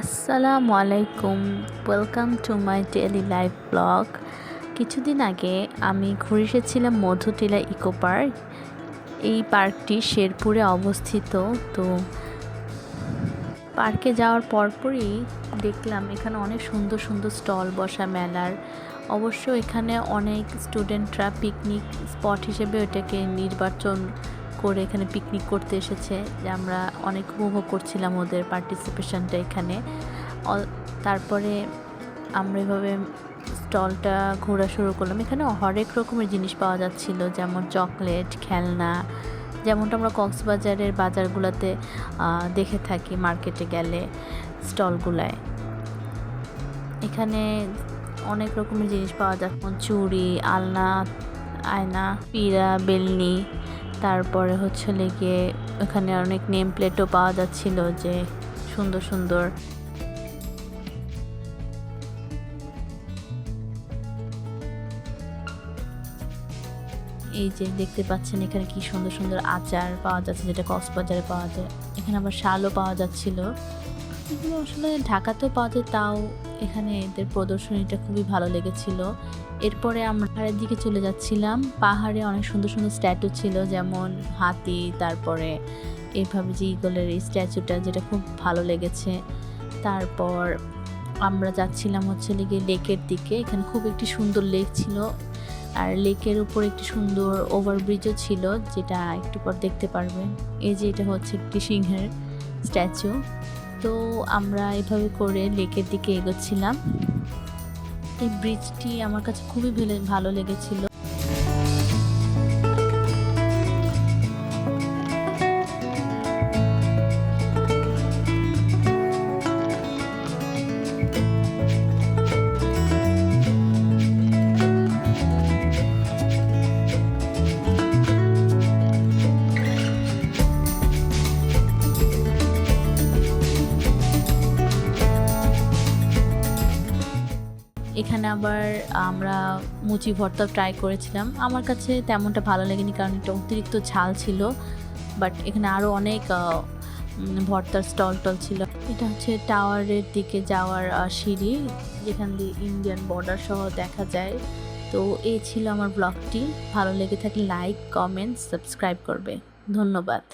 আসসালামু আলাইকুম। Welcome to my daily life blog কিছুদিন আগে আমি ঘুরে এসেছিলাম মধুটিলা ইকো পার্ক। এই পার্কটি শেরপুরে অবস্থিত। তো পার্কে যাওয়ার পরপরই দেখলাম এখানে অনেক সুন্দর সুন্দর স্টল বসা মেলার। অবশ্য এখানে অনেক স্টুডেন্টরা পিকনিক স্পট হিসেবে এটাকে নির্বাচন করে এখানে পিকনিক করতে এসেছে, যে আমরা অনেক উপভোগ করছিলাম ওদের পার্টিসিপেশনটা এখানে। তারপরে আমরা এভাবে স্টলটা ঘোরা শুরু করলাম। এখানে হরেক রকমের জিনিস পাওয়া যাচ্ছিল, যেমন চকলেট, খেলনা, যেমনটা আমরা কক্সবাজারের বাজারগুলোতে দেখে থাকি মার্কেটে গেলে স্টলগুলায়। এখানে অনেক রকমের জিনিস পাওয়া যায়, যেমন চুড়ি, আলনা, আয়না, পিড়া, বেলনি তারপরে হচ্ছে গিয়ে এখানে অনেক নেম প্লেটও পাওয়া যাচ্ছিল যে সুন্দর সুন্দর। এই যে দেখতে পাচ্ছেন এখানে কি সুন্দর সুন্দর আচার পাওয়া যাচ্ছে, যেটা কক্সবাজারে পাওয়া যায়। এখানে আবার শালও পাওয়া যাচ্ছিল। এগুলো আসলে ঢাকাতেও পাওয়া যায়, তাও এখানে এদের প্রদর্শনীটা খুবই ভালো লেগেছিল। এরপরে আমরা পাহাড়ের দিকে চলে যাচ্ছিলাম। পাহাড়ে অনেক সুন্দর সুন্দর স্ট্যাটু ছিল, যেমন হাতি, তারপরে এইভাবে যে ইগলের এই স্ট্যাচুটা, যেটা খুব ভালো লেগেছে। তারপর আমরা যাচ্ছিলাম হচ্ছে গিয়ে লেকের দিকে, এখানে খুব একটি সুন্দর লেক ছিল। আর লেকের উপর একটি সুন্দর ওভারব্রিজও ছিল, যেটা একটু পর দেখতে পারবেন। এই যে এটা হচ্ছে একটি সিংহের স্ট্যাচু। তো আমরা এভাবে করে লেকের দিকে এগোচ্ছিলাম। এই ব্রিজটি আমার কাছে খুবই ভেলে- লেগেছিল। এখানে আবার আমরা মুচি ভর্তা ট্রাই করেছিলাম। আমার কাছে তেমনটা ভালো লাগেনি কারণ এটা অতিরিক্ত ঝাল ছিল বাট এখানে আরও অনেক ভর্তার স্টল টল ছিল। এটা হচ্ছে টাওয়ারের দিকে যাওয়ার সিঁড়ি, যেখান দিয়ে ইন্ডিয়ান বর্ডার সহ দেখা যায়। তো এই ছিল আমার ব্লগটি ভালো লেগে থাকলে লাইক কমেন্ট সাবস্ক্রাইব করবে। ধন্যবাদ।